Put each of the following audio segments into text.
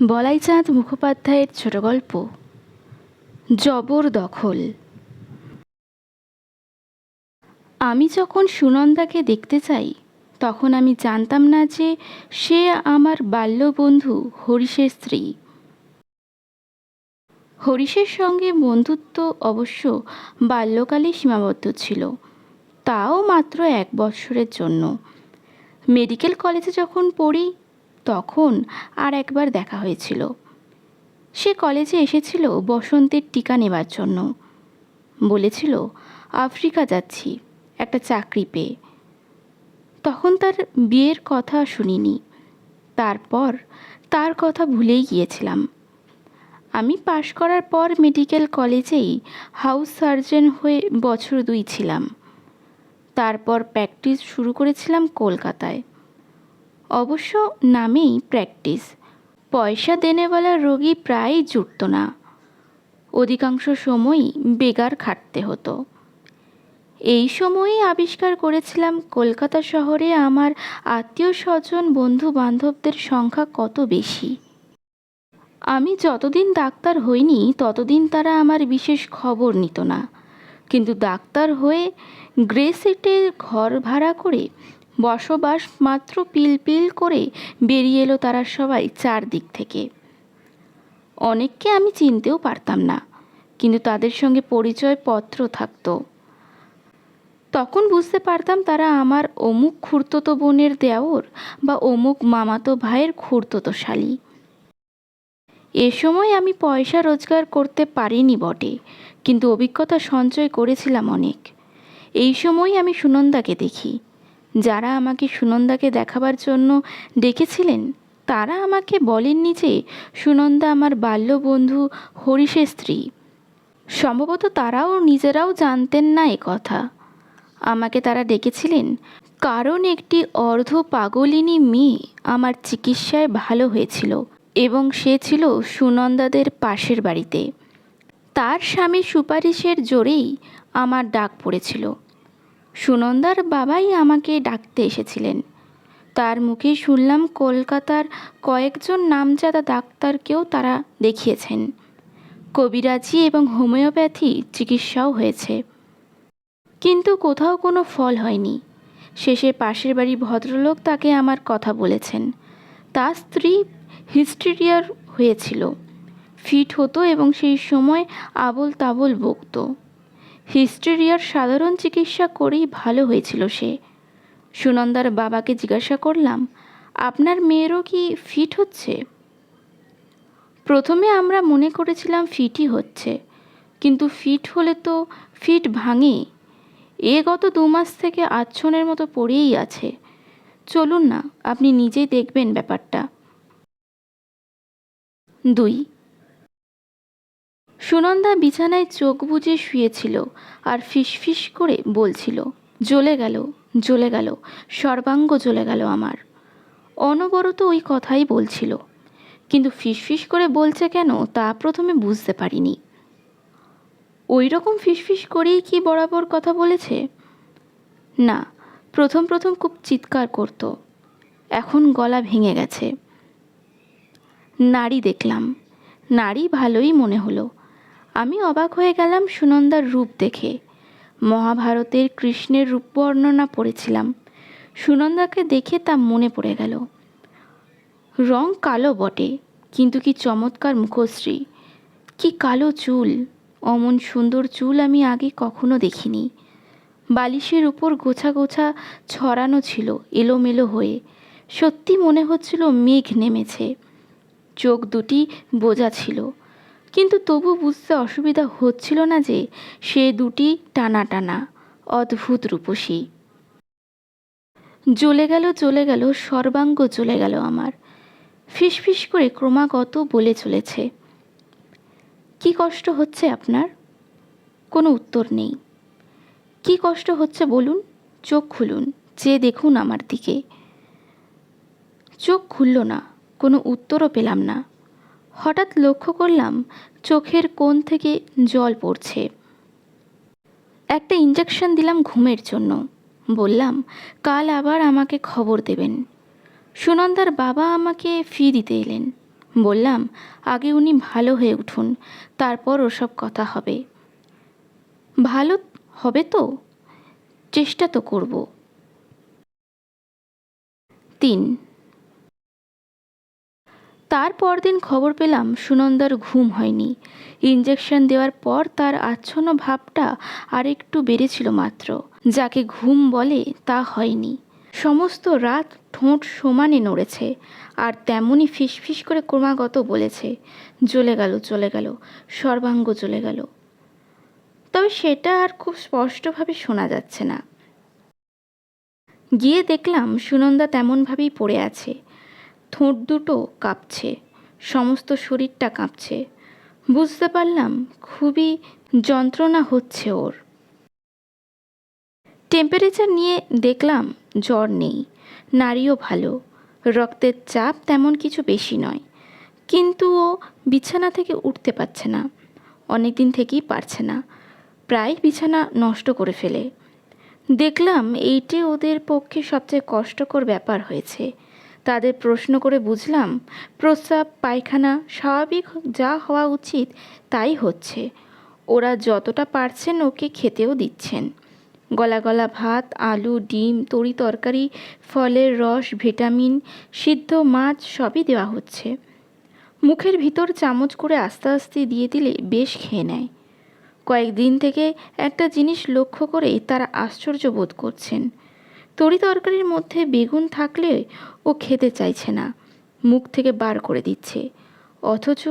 বলাইচাঁদ মুখোপাধ্যায়ের ছোট গল্প, জবরদখল। আমি যখন সুনন্দাকে দেখতে চাই, তখন আমি জানতাম না যে সে আমার বাল্যবন্ধু হরিশের স্ত্রী। হরিশের সঙ্গে বন্ধুত্ব অবশ্য বাল্যকালে সীমাবদ্ধ ছিল, তাও মাত্র এক বৎসরের জন্য। মেডিকেল কলেজে যখন পড়ি তখন আর একবার দেখা হয়েছিল। সে কলেজে এসেছিল বসন্তের টিকা নেবার জন্য। বলেছিল, আফ্রিকা যাচ্ছি, একটা চাকরি পেয়ে। তখন তার বিয়ের কথা শুনিনি। তারপর তার কথা ভুলেই গিয়েছিলাম। আমি পাশ করার পর মেডিকেল কলেজেই হাউস সার্জন হয়ে বছর দুই ছিলাম। তারপর প্র্যাকটিস শুরু করেছিলাম কলকাতায়। অবশ্য নামেই প্র্যাকটিস। পয়সা দেনেওয়ালা রোগী প্রায়ই জুটত না। অধিকাংশ সময়ই বেগার খাটতে হতো। এই সময়েই আবিষ্কার করেছিলাম কলকাতা শহরে আমার আত্মীয় স্বজন বন্ধু বান্ধবদের সংখ্যা কত বেশি। আমি যতদিন ডাক্তার হইনি, ততদিন তারা আমার বিশেষ খবর নিত না। কিন্তু ডাক্তার হয়ে গ্রে সিটে ঘর ভাড়া করে বসবাস মাত্র পিল পিল করে বেরিয়ে এলো তারা সবাই চারদিক থেকে। অনেককে আমি চিনতেও পারতাম না, কিন্তু তাদের সঙ্গে পরিচয় পত্র থাকতো। তখন বুঝতে পারতাম তারা আমার অমুক খুড়তো বোনের দেওর বা অমুক মামাতো ভাইয়ের খুড়তো শালী। এ সময় আমি পয়সা রোজগার করতে পারিনি বটে, কিন্তু অভিজ্ঞতা সঞ্চয় করেছিলাম অনেক। এই সময় আমি সুনন্দাকে দেখি যারা আমাকে সুনন্দাকে দেখাবার জন্য ডেকেছিলেন, তারা আমাকে বলেননি যে সুনন্দা আমার বাল্যবন্ধু হরিশের স্ত্রী। সম্ভবত তারাও নিজেরাও জানতেন না এ কথা। আমাকে তারা ডেকেছিলেন, কারণ একটি অর্ধ পাগলিনী মেয়ে আমার চিকিৎসায় ভালো হয়েছিল এবং সে ছিল সুনন্দাদের পাশের বাড়িতে। তার স্বামী সুপারিশের জোরেই আমার ডাক পড়েছিল। সুনন্দার বাবাই আমাকে ডাকতে এসেছিলেন। তার মুখে শুনলাম কলকাতার কয়েকজন নামজাদা ডাক্তারকেও তারা দেখিয়েছেন। কবিরাজি এবং হোমিওপ্যাথি চিকিৎসাও হয়েছে। কিন্তু কোথাও কোনো ফল হয়নি। শেষে পাশের বাড়ি ভদ্রলোক তাকে আমার কথা বলেছেন। তার স্ত্রী হিস্টেরিয়ার হয়েছিল। ফিট হতো এবং সেই সময় আবল তাবল বকতো। হিস্টেরিয়ার সাধারণ চিকিৎসা করেই ভালো হয়েছিল সে। সুনন্দার বাবাকে জিজ্ঞাসা করলাম, আপনার মেয়েরও কি ফিট হচ্ছে? প্রথমে আমরা মনে করেছিলাম ফিটই হচ্ছে, কিন্তু ফিট হলে তো ফিট ভাঙে এ গত দু মাস থেকে আচ্ছনের মতো পড়েই আছে। চলুন না, আপনি নিজেই দেখবেন ব্যাপারটা। দুই সুনন্দা বিছানায় চোখ বুজে শুয়েছিল আর ফিসফিস করে বলছিল, জ্বলে গেল জ্বলে গেল, সর্বাঙ্গ জ্বলে গেল আমার। অনবরত ওই কথাই বলছিল। কিন্তু ফিসফিস করে বলছে কেন তা প্রথমে বুঝতে পারিনি। ওই রকম ফিসফিস করেই কি বরাবর কথা বলেছে? না, প্রথম প্রথম খুব চিৎকার করত। এখন গলা ভেঙে গেছে। নারী দেখলাম। নারী ভালোই মনে হলো। আমি অবাক হয়ে গেলাম সুনন্দার রূপ দেখে। মহাভারতের কৃষ্ণের রূপ বর্ণনা পড়েছিলাম। সুনন্দাকে দেখে তা মনে পড়ে গেল। রং কালো বটে, কিন্তু কি চমৎকার মুখশ্রী। কি কালো চুল, অমন সুন্দর চুল আমি আগে কখনো দেখিনি। বালিশের উপর গোছা গোছা ছড়ানো ছিল এলোমেলো হয়ে। সত্যি মনে হচ্ছিল মেঘ নেমেছে। চোখ দুটি বোঝা ছিল। কিন্তু তবু বুঝতে অসুবিধা হচ্ছিল না যে সে দুটি টানা টানা অদ্ভুত রূপসী। জ্বলে গেল চলে গেল, সর্বাঙ্গ চলে গেল আমার। ফিসফিস করে ক্রমাগত বলে চলেছে। কি কষ্ট হচ্ছে আপনার? কোনো উত্তর নেই। কি কষ্ট হচ্ছে বলুন? চোখ খুলুন, চেয়ে দেখুন আমার দিকে। চোখ খুলল না, কোনো উত্তরও পেলাম না। হঠাৎ লক্ষ্য করলাম চোখের কোণ থেকে জল পড়ছে। একটা ইঞ্জেকশন দিলাম ঘুমের জন্য। বললাম, কাল আবার আমাকে খবর দেবেন। সুনন্দার বাবা আমাকে ফি দিতে এলেন। বললাম, আগে উনি ভালো হয়ে উঠুন, তারপর ওসব কথা হবে। ভালো হবে তো? চেষ্টা তো করব। তিন তার পরদিন খবর পেলাম সুনন্দার ঘুম হয়নি। ইঞ্জেকশন দেওয়ার পর তার আচ্ছন্ন ভাবটা আর একটু বেড়েছিল মাত্র। যাকে ঘুম বলে তা হয়নি। সমস্ত রাত ঠোঁট সমানে নড়েছে আর তেমনই ফিসফিস করে ক্রমাগত বলেছে, জ্বলে গেল চলে গেল, সর্বাঙ্গ চলে গেল। তবে সেটা আর খুব স্পষ্টভাবে শোনা যাচ্ছে না। গিয়ে দেখলাম সুনন্দা তেমনভাবেই পড়ে আছে। ঠোঁট দুটো কাঁপছে, সমস্ত শরীরটা কাঁপছে। বুঝতে পারলাম, খুবই যন্ত্রণা হচ্ছে ওর। টেম্পারেচার নিয়ে দেখলাম জ্বর নেই নারীও ভালো, রক্তের চাপ তেমন কিছু বেশি নয়। কিন্তু ও বিছানা থেকে উঠতে পারছে না অনেক দিন থেকেই পারছে না, প্রায় বিছানা নষ্ট করে ফেলে। দেখলাম এইটে ওদের পক্ষে সবচেয়ে কষ্টকর ব্যাপার হয়েছে। তাদের প্রশ্ন করে বুঝলাম, প্রস্রাব, পায়খানা, স্বাভাবিক যা হওয়া উচিত তাই হচ্ছে। ওরা যতটা পারছেন ওকে খেতেও দিচ্ছেন। গলা গলা ভাত, আলু, ডিম, তরি তরকারি, ফলের রস, ভিটামিন, সিদ্ধ মাছ সবই দেওয়া হচ্ছে। মুখের ভিতর চামচ করে আস্তে আস্তে দিয়ে দিলে বেশ খেয়ে নেয়। কয়েকদিন থেকে একটা জিনিস লক্ষ্য করে তারা আশ্চর্য বোধ করছেন। তরি তরকারির মধ্যে বেগুন থাকলে ও খেতে চাইছে না। মুখ থেকে বার করে দিচ্ছে। অথচ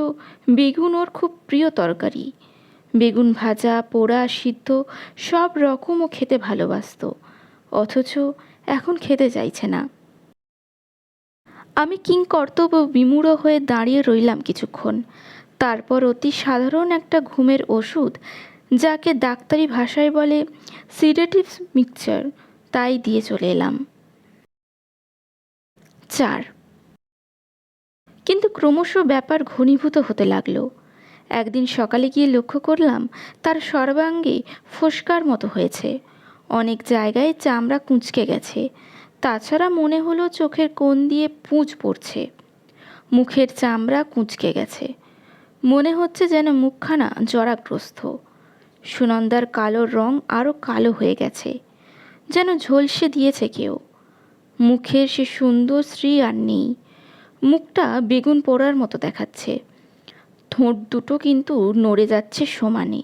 বেগুন ওর খুব প্রিয় তরকারি। বেগুন ভাজা, পোড়া, সিদ্ধ সব রকমও খেতে ভালোবাসত। অথচ এখন খেতে চাইছে না। আমি কিং কর্তব্য বিমূঢ় হয়ে দাঁড়িয়ে রইলাম কিছুক্ষণ। তারপর অতি সাধারণ একটা ঘুমের ওষুধ, যাকে ডাক্তারি ভাষায় বলে সিডেটিভ মিক্সচার তাই দিয়ে চলে এলাম। চার। কিন্তু ক্রমশ ব্যাপার ঘনীভূত হতে লাগল। একদিন সকালে গিয়ে লক্ষ্য করলাম, তার সর্বাঙ্গে ফোসকার মতো হয়েছে। অনেক জায়গায় চামড়া কুঁচকে গেছে। তাছাড়া মনে হলো চোখের কোণ দিয়ে পুঁজ পড়ছে। মুখের চামড়া কুঁচকে গেছে। মনে হচ্ছে যেন মুখখানা জরাগ্রস্ত। সুনন্দার কালো রং আরও কালো হয়ে গেছে। যেন ঝলসে দিয়েছে কেউ। মুখের সে সুন্দর শ্রী আর নেই। মুখটা বেগুন পোড়ার মতো দেখাচ্ছে। ঠোঁট দুটো কিন্তু নড়ে যাচ্ছে সমানে।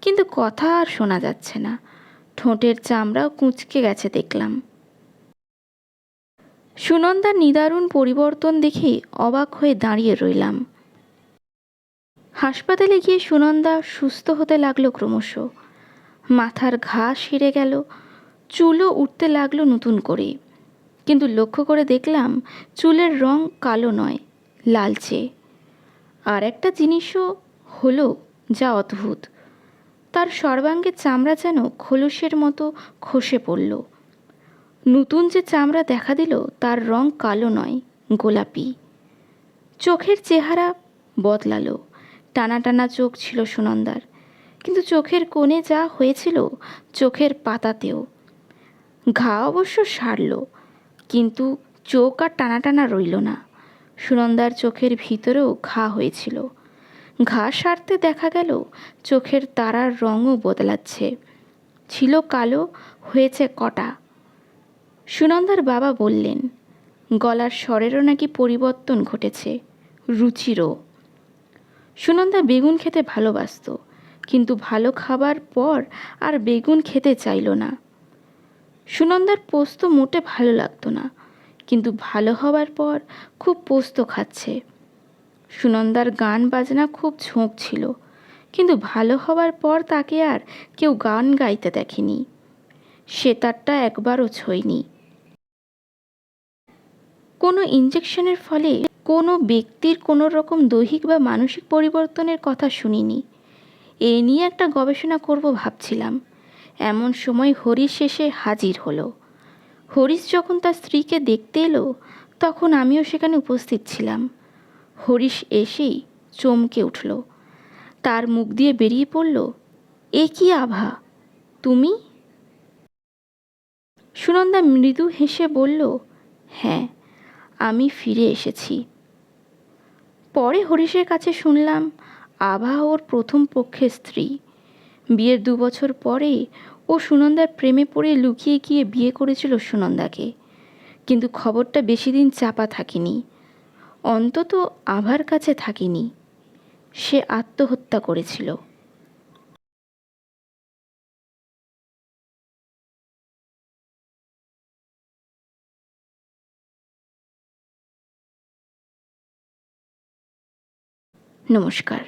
কিন্তু কথা আর শোনা যাচ্ছে না। ঠোঁটের চামড়াও কুঁচকে গেছে দেখলাম। সুনন্দার নিদারুণ পরিবর্তন দেখে অবাক হয়ে দাঁড়িয়ে রইলাম। হাসপাতালে গিয়ে সুনন্দা সুস্থ হতে লাগল ক্রমশ। মাথার ঘা সেরে গেল। চুলও উঠতে লাগল নতুন করে কিন্তু লক্ষ্য করে দেখলাম, চুলের রং কালো নয়, লালচে। আর একটা জিনিসও হলো যা অদ্ভুত, তার সর্বাঙ্গে চামড়া যেন খোলসের মতো খসে পড়ল। নতুন যে চামড়া দেখা দিল, তার রং কালো নয়, গোলাপি। চোখের চেহারা বদলালো, টানা টানা চোখ ছিল সুনন্দার। কিন্তু চোখের কোণে যা হয়েছিল, চোখের পাতাতেও। ঘা অবশ্য সারল, কিন্তু চোখ আর টানা টানা রইল না। সুনন্দার চোখের ভিতরেও ঘা হয়েছিল। ঘা সারতে দেখা গেল, চোখের তারার রঙও বদলাচ্ছে। ছিল কালো, হয়েছে কটা। সুনন্দার বাবা বললেন, গলার স্বরেরও নাকি পরিবর্তন ঘটেছে, রুচিরও। সুনন্দা বেগুন খেতে ভালোবাসত, কিন্তু ভালো খাবার পর আর বেগুন খেতে চাইল না। সুনন্দার পোস্ত মোটে ভালো লাগতো না। কিন্তু ভালো হওয়ার পর খুব পোস্ত খাচ্ছে। সুনন্দার গান বাজনা খুব ঝোঁক ছিল। কিন্তু ভালো হওয়ার পর তাকে আর কেউ গান গাইতে দেখেনি। সে তারটা একবারও ছয়নি। কোনো ইঞ্জেকশনের ফলে কোনো ব্যক্তির কোনো রকম দৈহিক বা মানসিক পরিবর্তনের কথা শুনিনি। এ নিয়ে একটা গবেষণা করব ভাবছিলাম। এমন সময় হরিশ এসে হাজির হলো। হরিশ যখন তার স্ত্রীকে দেখতে এলো, তখন আমিও সেখানে উপস্থিত ছিলাম। হরিশ এসেই চমকে উঠল। তার মুখ দিয়ে বেরিয়ে পড়ল, এ কি আভা? তুমি? সুনন্দা মৃদু হেসে বলল হ্যাঁ আমি ফিরে এসেছি। পরে হরিশের কাছে শুনলাম, আভা ওর প্রথম পক্ষের স্ত্রী। বিয়ের দু বছর পরে ও সুনন্দার প্রেমে পড়ে লুকিয়ে গিয়ে বিয়ে করেছিল সুনন্দাকে। কিন্তু খবরটা বেশি দিন চাপা থাকেনি। অন্তত আভার কাছে থাকিনি। সে আত্মহত্যা করেছিল। নমস্কার।